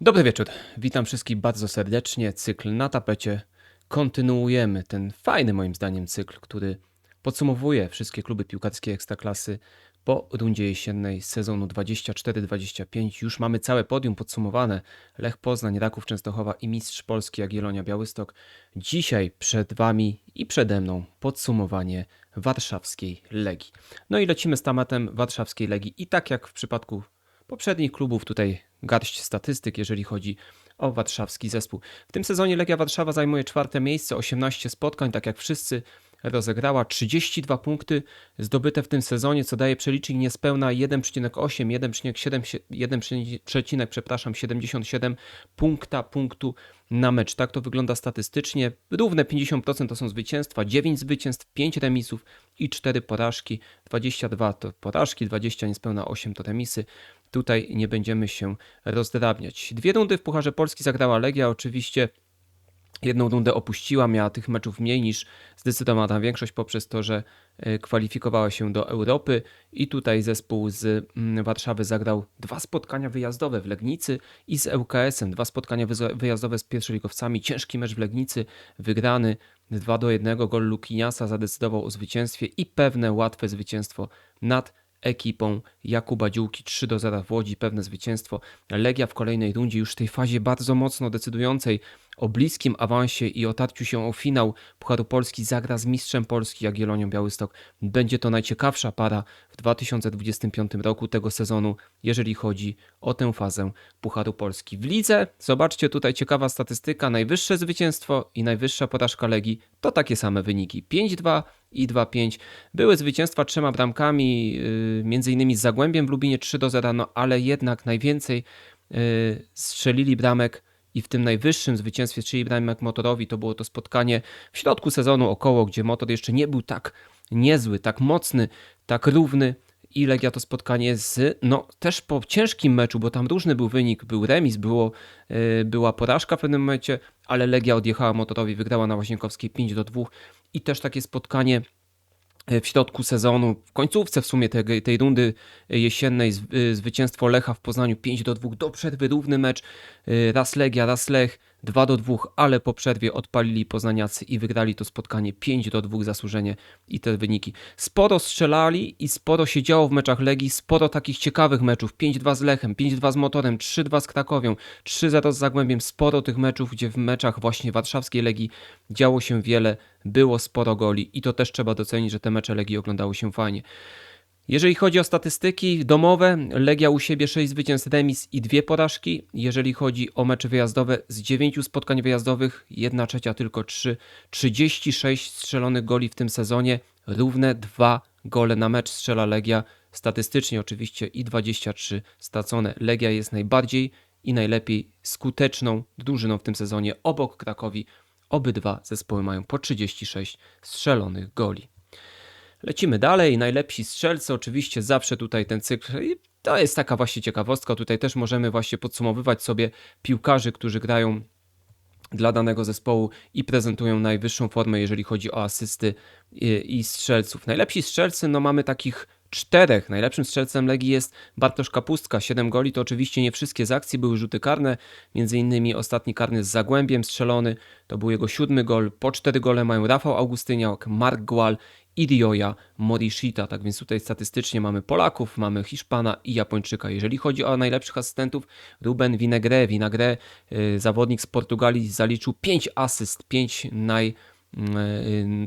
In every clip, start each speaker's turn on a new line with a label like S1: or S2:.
S1: Dobry wieczór. Witam wszystkich bardzo serdecznie. Cykl na tapecie. Kontynuujemy ten fajny moim zdaniem cykl, który podsumowuje wszystkie kluby piłkarskie Ekstraklasy po rundzie jesiennej sezonu 24-25. Już mamy całe podium podsumowane. Lech Poznań, Raków Częstochowa i Mistrz Polski Jagiellonia Białystok. Dzisiaj przed Wami i przede mną podsumowanie warszawskiej Legii. No i lecimy z tematem warszawskiej Legii i tak jak w przypadku poprzednich klubów tutaj garść statystyk, jeżeli chodzi o warszawski zespół. W tym sezonie Legia Warszawa zajmuje czwarte miejsce, 18 spotkań, tak jak wszyscy rozegrała 32 punkty zdobyte w tym sezonie, co daje przelicznik niespełna 1,8, 1,7, 1, przepraszam, 77 punkta punktu na mecz. Tak to wygląda statystycznie. Równe 50% to są zwycięstwa, 9 zwycięstw, 5 remisów i 4 porażki. 22 to porażki, 20 niespełna 8 to remisy. Tutaj nie będziemy się rozdrabniać. Dwie rundy w Pucharze Polski zagrała Legia, oczywiście jedną rundę opuściła, miała tych meczów mniej niż zdecydowana większość poprzez to, że e, kwalifikowała się do Europy. I tutaj zespół z mm, Warszawy zagrał dwa spotkania wyjazdowe w Legnicy i z ŁKS-em, dwa spotkania wyjazdowe z pierwszoligowcami, ciężki mecz w Legnicy, wygrany 2 do 1, gol Lukiniasa zadecydował o zwycięstwie i pewne łatwe zwycięstwo nad ekipą Jakuba Dziółki 3 do 0 w Łodzi, pewne zwycięstwo. Legia w kolejnej rundzie, już w tej fazie bardzo mocno decydującej o bliskim awansie i otarciu się o finał Pucharu Polski zagra z mistrzem Polski Jagiellonią Białystok. Będzie to najciekawsza para w 2025 roku tego sezonu, jeżeli chodzi o tę fazę Pucharu Polski. W lidze, zobaczcie tutaj ciekawa statystyka, najwyższe zwycięstwo i najwyższa porażka Legii to takie same wyniki. 5-2 i 2-5. Były zwycięstwa trzema bramkami, między innymi z Zagłębiem w Lubinie 3 0, no ale jednak najwięcej yy, strzelili bramek i w tym najwyższym zwycięstwie, czyli bramek Motorowi, to było to spotkanie w środku sezonu około, gdzie Motor jeszcze nie był tak niezły, tak mocny, tak równy i Legia to spotkanie z, no też po ciężkim meczu, bo tam różny był wynik, był remis, było, yy, była porażka w pewnym momencie, ale Legia odjechała Motorowi, wygrała na Łazienkowskiej 5 do 2 i też takie spotkanie e, w środku sezonu, w końcówce w sumie tej, tej rundy jesiennej, e, zwycięstwo Lecha w Poznaniu 5 do 2, do przerwy równy mecz, e, raz Legia, raz Lech, 2 do 2, ale po przerwie odpalili poznaniacy i wygrali to spotkanie 5 do 2 zasłużenie i te wyniki. Sporo strzelali i sporo się działo w meczach Legii, sporo takich ciekawych meczów. 5-2 z Lechem, 5-2 z Motorem, 3-2 z Krakowią, 3-0 z Zagłębiem. Sporo tych meczów, gdzie w meczach właśnie warszawskiej Legii działo się wiele, było sporo goli i to też trzeba docenić, że te mecze Legii oglądały się fajnie. Jeżeli chodzi o statystyki domowe, Legia u siebie 6 zwycięstw, remis i dwie porażki. Jeżeli chodzi o mecze wyjazdowe, z 9 spotkań wyjazdowych, 1 trzecia tylko 3, 36 strzelonych goli w tym sezonie, równe 2 gole na mecz strzela Legia. Statystycznie oczywiście i 23 stracone. Legia jest najbardziej i najlepiej skuteczną drużyną w tym sezonie. Obok Krakowi obydwa zespoły mają po 36 strzelonych goli. Lecimy dalej. Najlepsi strzelcy, oczywiście zawsze tutaj ten cykl. I to jest taka właśnie ciekawostka. Tutaj też możemy właśnie podsumowywać sobie piłkarzy, którzy grają dla danego zespołu i prezentują najwyższą formę, jeżeli chodzi o asysty i, i strzelców. Najlepsi strzelcy, no mamy takich czterech. Najlepszym strzelcem Legii jest Bartosz Kapustka, 7 goli. To oczywiście nie wszystkie z akcji były rzuty karne, między innymi ostatni karny z Zagłębiem strzelony, to był jego siódmy gol. Po cztery gole mają Rafał Augustyniak, Mark Gual Irioja Morishita. Tak więc tutaj statystycznie mamy Polaków, mamy Hiszpana i Japończyka. Jeżeli chodzi o najlepszych asystentów, Ruben Vinegre. Vinegre, yy, zawodnik z Portugalii, zaliczył 5 asyst, 5 naj Y,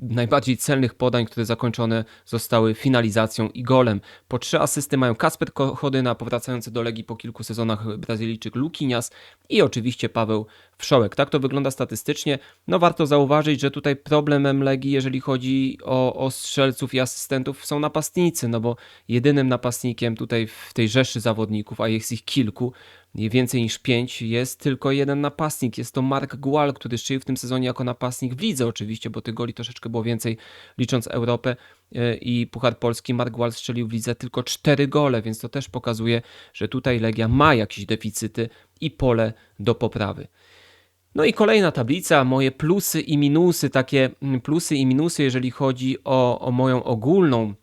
S1: najbardziej celnych podań, które zakończone zostały finalizacją i golem. Po trzy asysty mają Kasper Chodyna, powracający do Legii po kilku sezonach Brazylijczyk Lukinias i oczywiście Paweł Wszołek. Tak to wygląda statystycznie. No warto zauważyć, że tutaj problemem Legii, jeżeli chodzi o, o strzelców i asystentów, są napastnicy, no bo jedynym napastnikiem tutaj w tej rzeszy zawodników, a jest ich kilku, więcej niż pięć, jest tylko jeden napastnik. Jest to Mark Gual, który strzelił w tym sezonie jako napastnik w lidze oczywiście, bo tych goli troszeczkę było więcej licząc Europę e, i Puchar Polski. Mark Gual strzelił w lidze tylko cztery gole, więc to też pokazuje, że tutaj Legia ma jakieś deficyty i pole do poprawy. No i kolejna tablica, moje plusy i minusy, takie mm, plusy i minusy, jeżeli chodzi o, o moją ogólną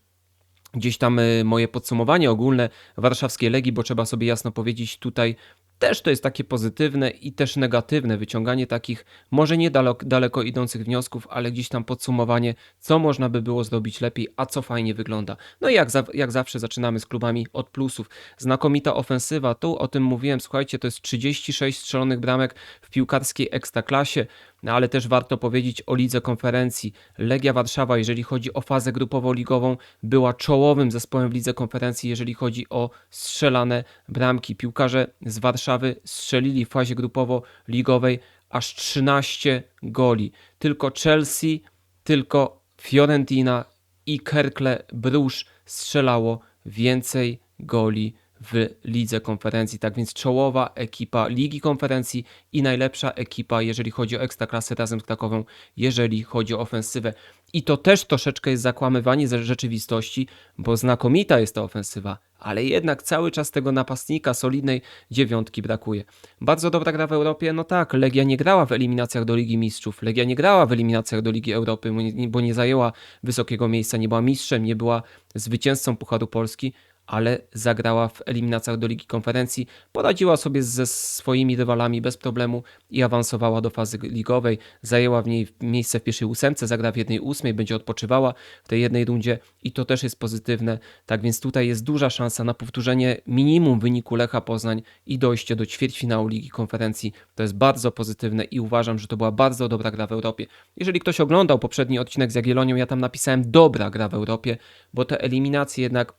S1: gdzieś tam y, moje podsumowanie ogólne warszawskiej Legii, bo trzeba sobie jasno powiedzieć, tutaj też to jest takie pozytywne i też negatywne wyciąganie takich może nie daleko, daleko idących wniosków, ale gdzieś tam podsumowanie, co można by było zrobić lepiej, a co fajnie wygląda. No i jak, za, jak zawsze zaczynamy z klubami od plusów. Znakomita ofensywa, tu o tym mówiłem, słuchajcie, to jest 36 strzelonych bramek w piłkarskiej ekstraklasie. No ale też warto powiedzieć o lidze konferencji. Legia Warszawa, jeżeli chodzi o fazę grupowo-ligową, była czołowym zespołem w lidze konferencji, jeżeli chodzi o strzelane bramki. Piłkarze z Warszawy strzelili w fazie grupowo-ligowej aż 13 goli. Tylko Chelsea, tylko Fiorentina i Kerkle Brusz strzelało więcej goli w lidze konferencji. Tak więc czołowa ekipa Ligi Konferencji i najlepsza ekipa, jeżeli chodzi o ekstraklasę razem z Krakową, jeżeli chodzi o ofensywę. I to też troszeczkę jest zakłamywanie ze rzeczywistości, bo znakomita jest ta ofensywa, ale jednak cały czas tego napastnika solidnej dziewiątki brakuje. Bardzo dobra gra w Europie, no tak, Legia nie grała w eliminacjach do Ligi Mistrzów, Legia nie grała w eliminacjach do Ligi Europy, bo nie zajęła wysokiego miejsca, nie była mistrzem, nie była zwycięzcą Pucharu Polski, ale zagrała w eliminacjach do Ligi Konferencji, poradziła sobie ze swoimi rywalami bez problemu i awansowała do fazy ligowej. Zajęła w niej miejsce w pierwszej ósemce, zagra w jednej ósmej, będzie odpoczywała w tej jednej rundzie i to też jest pozytywne. Tak więc tutaj jest duża szansa na powtórzenie minimum wyniku Lecha Poznań i dojście do ćwierćfinału Ligi Konferencji. To jest bardzo pozytywne i uważam, że to była bardzo dobra gra w Europie. Jeżeli ktoś oglądał poprzedni odcinek z Jagiellonią, ja tam napisałem dobra gra w Europie, bo te eliminacje jednak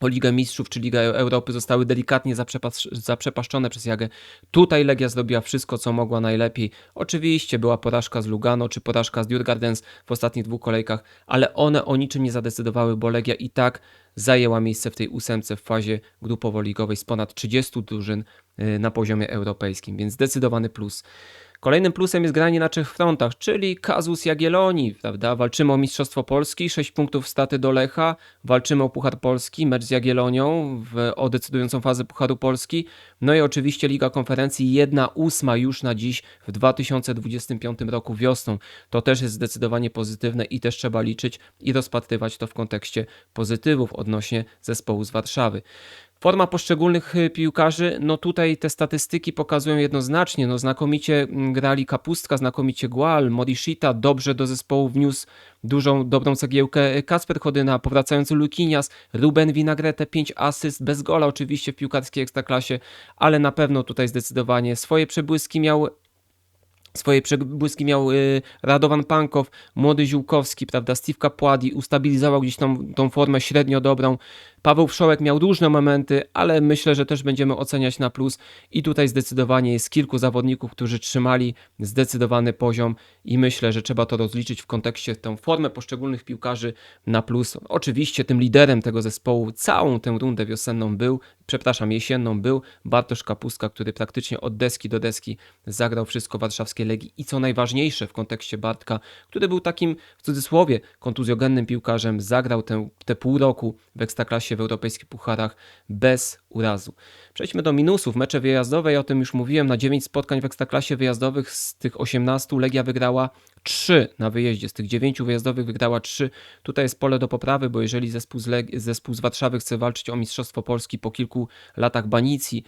S1: o Ligę Mistrzów czy Ligę Europy zostały delikatnie zaprzepaszczone przez Jagę. Tutaj Legia zrobiła wszystko, co mogła najlepiej. Oczywiście była porażka z Lugano czy porażka z Djurgardens w ostatnich dwóch kolejkach, ale one o niczym nie zadecydowały, bo Legia i tak zajęła miejsce w tej ósemce w fazie grupowo-ligowej z ponad 30 drużyn y, na poziomie europejskim, więc zdecydowany plus. Kolejnym plusem jest granie na trzech frontach, czyli Kazus Jagiellonii, prawda? Walczymy o Mistrzostwo Polski, 6 punktów staty do Lecha, walczymy o Puchar Polski, mecz z Jagiellonią w, o decydującą fazę Pucharu Polski, no i oczywiście Liga Konferencji, jedna ósma już na dziś w 2025 roku wiosną. To też jest zdecydowanie pozytywne i też trzeba liczyć i rozpatrywać to w kontekście pozytywów odnośnie zespołu z Warszawy. Forma poszczególnych y, piłkarzy, no tutaj te statystyki pokazują jednoznacznie, no znakomicie mm, grali Kapustka, znakomicie Gual, Morishita, dobrze do zespołu wniósł dużą, dobrą cegiełkę Kasper Chodyna, powracający Lukinias, Ruben Vinagrete, 5 asyst, bez gola oczywiście w piłkarskiej ekstraklasie, ale na pewno tutaj zdecydowanie swoje przebłyski miał Swoje przebłyski miał y, Radovan Pankow, młody Ziółkowski, prawda, Steve Kapładi, ustabilizował gdzieś tą, tą formę średnio dobrą. Paweł Wszołek miał różne momenty, ale myślę, że też będziemy oceniać na plus i tutaj zdecydowanie jest kilku zawodników, którzy trzymali zdecydowany poziom i myślę, że trzeba to rozliczyć w kontekście tą formę poszczególnych piłkarzy na plus. Oczywiście tym liderem tego zespołu całą tę rundę wiosenną był, przepraszam, jesienną był Bartosz Kapuska, który praktycznie od deski do deski zagrał wszystko warszawskiej Legii i co najważniejsze w kontekście Bartka, który był takim w cudzysłowie kontuzjogennym piłkarzem, zagrał tę, te pół roku w Ekstraklasie w europejskich pucharach bez urazu. Przejdźmy do minusów. Mecze wyjazdowe, ja o tym już mówiłem, na 9 spotkań w Ekstraklasie wyjazdowych z tych 18 Legia wygrała 3 na wyjeździe. Z tych 9 wyjazdowych wygrała 3. Tutaj jest pole do poprawy, bo jeżeli zespół z, Leg- zespół z Warszawy chce walczyć o Mistrzostwo Polski po kilku latach banicji,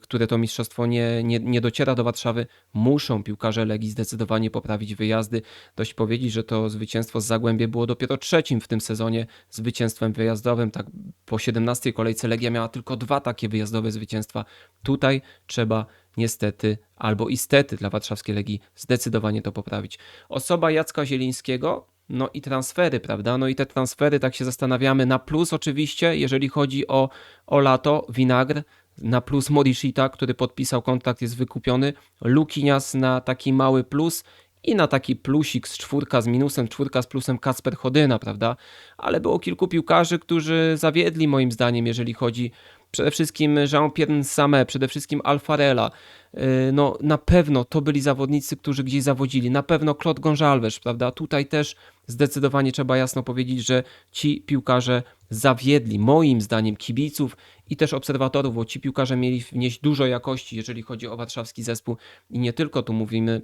S1: które to mistrzostwo nie, nie, nie dociera do Warszawy, muszą piłkarze Legii zdecydowanie poprawić wyjazdy. Dość powiedzieć, że to zwycięstwo z Zagłębie było dopiero trzecim w tym sezonie zwycięstwem wyjazdowym. Tak po 17 kolejce Legia miała tylko dwa takie wyjazdowe zwycięstwa. Tutaj trzeba niestety albo istety dla warszawskiej Legii zdecydowanie to poprawić. Osoba Jacka Zielińskiego no i transfery, prawda? No i te transfery, tak się zastanawiamy, na plus oczywiście, jeżeli chodzi o, o lato, Winagr, na plus Morishita, który podpisał kontrakt, jest wykupiony. Lukinias na taki mały plus i na taki plusik z czwórka z minusem, czwórka z plusem Kasper Chodyna, prawda? Ale było kilku piłkarzy, którzy zawiedli moim zdaniem, jeżeli chodzi przede wszystkim Jean-Pierre Same, przede wszystkim Alfarela. Y, no na pewno to byli zawodnicy, którzy gdzieś zawodzili. Na pewno Claude Gonzalez, prawda? Tutaj też zdecydowanie trzeba jasno powiedzieć, że ci piłkarze zawiedli moim zdaniem kibiców i też obserwatorów, bo ci piłkarze mieli wnieść dużo jakości, jeżeli chodzi o warszawski zespół. I nie tylko tu mówimy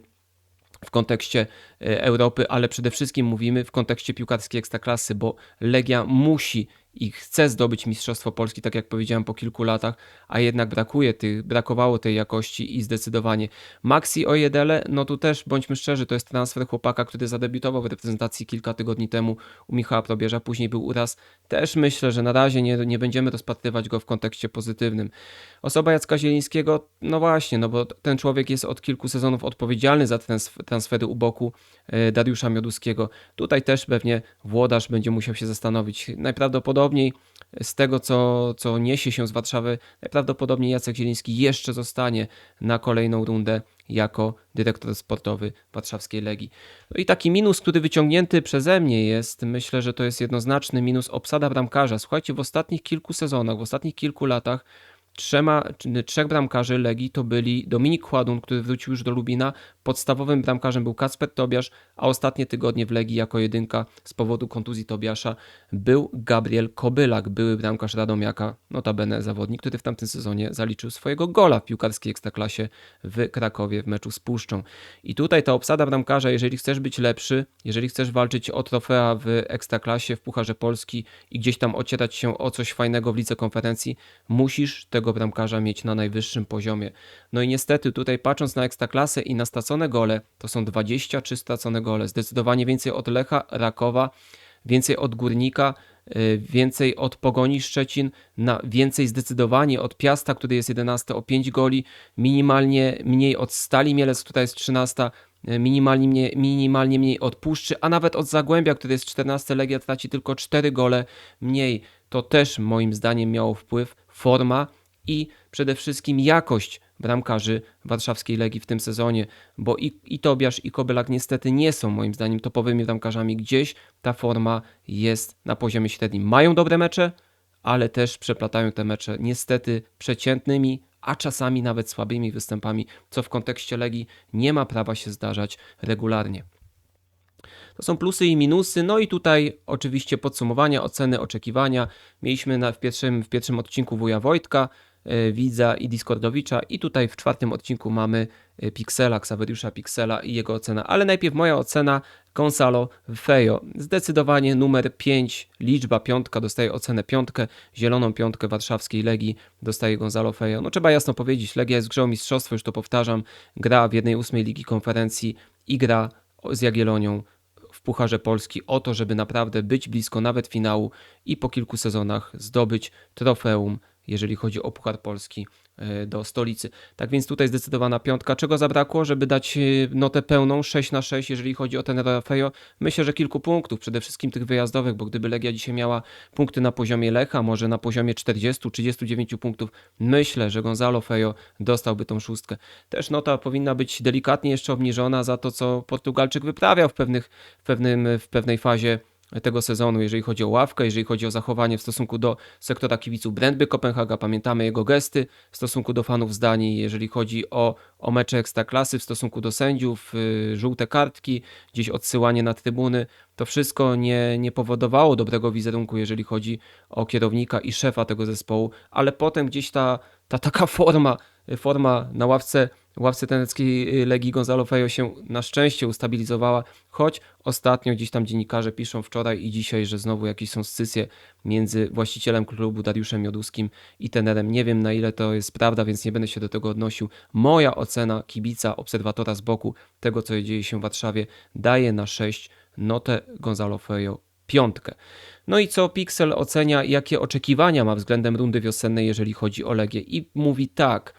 S1: w kontekście e, Europy, ale przede wszystkim mówimy w kontekście piłkarskiej ekstraklasy, bo Legia musi i chce zdobyć Mistrzostwo Polski, tak jak powiedziałem, po kilku latach, a jednak brakuje tych, brakowało tej jakości i zdecydowanie. Maxi Ojedele, no tu też bądźmy szczerzy, to jest transfer chłopaka, który zadebiutował w reprezentacji kilka tygodni temu u Michała Probierza, później był uraz. Też myślę, że na razie nie, nie będziemy rozpatrywać go w kontekście pozytywnym. Osoba Jacka Zielińskiego, no właśnie, no bo ten człowiek jest od kilku sezonów odpowiedzialny za transfery u boku e, Dariusza Mioduskiego. Tutaj też pewnie włodarz będzie musiał się zastanowić. Najprawdopodobniej z tego, co, co niesie się z Warszawy, najprawdopodobniej Jacek Zieliński jeszcze zostanie na kolejną rundę jako dyrektor sportowy warszawskiej Legii. No i taki minus, który wyciągnięty przeze mnie jest, myślę, że to jest jednoznaczny minus obsada bramkarza. Słuchajcie, w ostatnich kilku sezonach, w ostatnich kilku latach trzema, trzech bramkarzy Legii to byli Dominik Chładun, który wrócił już do Lubina, podstawowym bramkarzem był Kacper Tobiasz, a ostatnie tygodnie w Legii jako jedynka z powodu kontuzji Tobiasza był Gabriel Kobylak, były bramkarz Radomiaka, notabene zawodnik, który w tamtym sezonie zaliczył swojego gola w piłkarskiej ekstraklasie w Krakowie w meczu z Puszczą. I tutaj ta obsada bramkarza, jeżeli chcesz być lepszy, jeżeli chcesz walczyć o trofea w ekstraklasie, w Pucharze Polski i gdzieś tam ocierać się o coś fajnego w lidze konferencji, musisz tego tego bramkarza mieć na najwyższym poziomie. No i niestety tutaj patrząc na ekstraklasę i na stracone gole, to są 23 stracone gole. Zdecydowanie więcej od Lecha, Rakowa, więcej od Górnika, y, więcej od Pogoni Szczecin, na więcej zdecydowanie od Piasta, który jest 11 o 5 goli, minimalnie mniej od Stali Mielec, która jest 13, y, minimalnie mniej, minimalnie mniej od Puszczy, a nawet od Zagłębia, który jest 14, Legia traci tylko 4 gole mniej. To też moim zdaniem miało wpływ forma i przede wszystkim jakość bramkarzy warszawskiej Legii w tym sezonie, bo i, i Tobiasz i Kobelak niestety nie są moim zdaniem topowymi bramkarzami. Gdzieś ta forma jest na poziomie średnim. Mają dobre mecze, ale też przeplatają te mecze niestety przeciętnymi, a czasami nawet słabymi występami, co w kontekście Legii nie ma prawa się zdarzać regularnie. To są plusy i minusy. No i tutaj oczywiście podsumowania, oceny, oczekiwania. Mieliśmy na, w, pierwszym, w pierwszym odcinku wuja Wojtka, Widza i Discordowicza i tutaj w czwartym odcinku mamy e, Pixela, Xaveriusza Pixela i jego ocena, ale najpierw moja ocena Gonzalo Fejo. Zdecydowanie numer 5, liczba piątka, dostaje ocenę piątkę, zieloną piątkę warszawskiej Legii dostaje Gonzalo Fejo. No trzeba jasno powiedzieć, Legia jest o mistrzostwo, już to powtarzam, gra w jednej ósmej Ligi Konferencji i gra z Jagielonią w Pucharze Polski o to, żeby naprawdę być blisko nawet finału i po kilku sezonach zdobyć trofeum jeżeli chodzi o Puchar Polski e, do stolicy. Tak więc tutaj zdecydowana piątka. Czego zabrakło, żeby dać e, notę pełną 6 na 6, jeżeli chodzi o ten Rafeo? Myślę, że kilku punktów, przede wszystkim tych wyjazdowych, bo gdyby Legia dzisiaj miała punkty na poziomie Lecha, może na poziomie 40-39 punktów, myślę, że Gonzalo Fejo dostałby tą szóstkę. Też nota powinna być delikatnie jeszcze obniżona za to, co Portugalczyk wyprawiał w, pewnych, w, pewnym, w pewnej fazie tego sezonu, jeżeli chodzi o ławkę, jeżeli chodzi o zachowanie w stosunku do sektora kibiców Brandby Kopenhaga. Pamiętamy jego gesty w stosunku do fanów z Danii, jeżeli chodzi o, o mecze ekstraklasy, w stosunku do sędziów, yy, żółte kartki, gdzieś odsyłanie na trybuny. To wszystko nie, nie powodowało dobrego wizerunku, jeżeli chodzi o kierownika i szefa tego zespołu, ale potem gdzieś ta, ta taka forma, forma na ławce ławce teneckiej y, Legii Gonzalo Fejo się na szczęście ustabilizowała, choć ostatnio gdzieś tam dziennikarze piszą wczoraj i dzisiaj, że znowu jakieś są scysje między właścicielem klubu Dariuszem Joduskim i tenerem. Nie wiem na ile to jest prawda, więc nie będę się do tego odnosił. Moja ocena kibica, obserwatora z boku tego, co dzieje się w Warszawie, daje na 6 notę Gonzalo Fejo piątkę. No i co Pixel ocenia, jakie oczekiwania ma względem rundy wiosennej, jeżeli chodzi o Legię i mówi tak –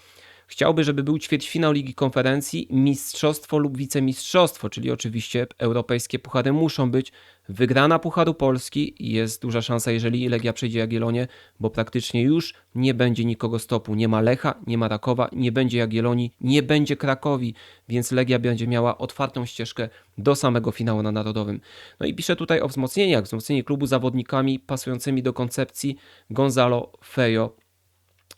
S1: Chciałby, żeby był ćwierćfinał Ligi Konferencji, mistrzostwo lub wicemistrzostwo, czyli oczywiście europejskie puchary muszą być. Wygrana Pucharu Polski jest duża szansa, jeżeli Legia przejdzie Jagiellonie, bo praktycznie już nie będzie nikogo stopu. Nie ma Lecha, nie ma Rakowa, nie będzie Jagiellonii, nie będzie Krakowi, więc Legia będzie miała otwartą ścieżkę do samego finału na Narodowym. No i piszę tutaj o wzmocnieniach, wzmocnienie klubu zawodnikami pasującymi do koncepcji Gonzalo Fejo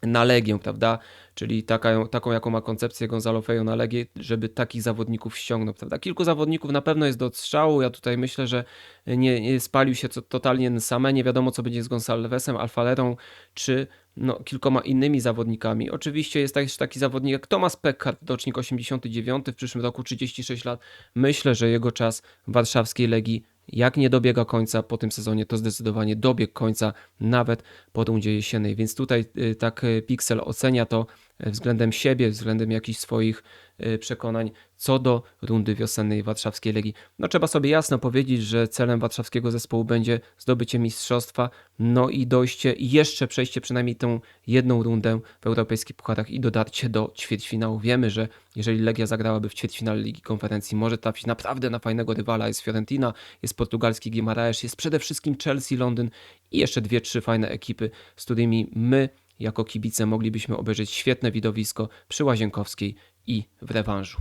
S1: na Legię, prawda? czyli taka, taką, jaką ma koncepcję Gonzalo Fejo na Legię, żeby takich zawodników ściągnął, prawda? Kilku zawodników na pewno jest do odstrzału, ja tutaj myślę, że nie, nie spalił się co, totalnie same, nie wiadomo co będzie z Gonsalvesem, Alfalerą, czy no, kilkoma innymi zawodnikami. Oczywiście jest też taki zawodnik jak Thomas Peckard, rocznik 89, w przyszłym roku 36 lat. Myślę, że jego czas w warszawskiej Legii Jak nie dobiega końca po tym sezonie, to zdecydowanie dobiegł końca nawet po rundzie jesiennej. Więc tutaj y, tak y, Pixel ocenia to względem siebie, względem jakichś swoich y, przekonań co do rundy wiosennej warszawskiej Legii. No trzeba sobie jasno powiedzieć, że celem warszawskiego zespołu będzie zdobycie mistrzostwa, no i dojście i jeszcze przejście przynajmniej tą jedną rundę w europejskich pucharach i dotarcie do ćwierćfinału. Wiemy, że jeżeli Legia zagrałaby w ćwierćfinale Ligi Konferencji, może trafić naprawdę na fajnego rywala. Jest Fiorentina, jest portugalski Guimaraes, jest przede wszystkim Chelsea, Londyn i jeszcze dwie, trzy fajne ekipy, z którymi my jako kibice moglibyśmy obejrzeć świetne widowisko przy Łazienkowskiej i w rewanżu.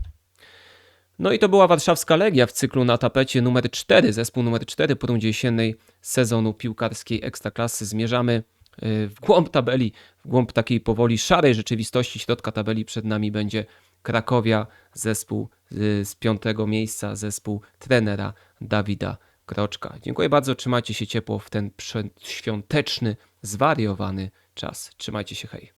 S1: No i to była warszawska Legia w cyklu na tapecie numer 4, zespół numer 4 po rundzie jesiennej sezonu piłkarskiej Ekstraklasy. Zmierzamy y, w głąb tabeli, w głąb takiej powoli szarej rzeczywistości środka tabeli. Przed nami będzie Krakowia, zespół y, z piątego miejsca, zespół trenera Dawida Kroczka. Dziękuję bardzo, trzymajcie się ciepło w ten przedświąteczny, zwariowany czas. Trzymajcie się, hej.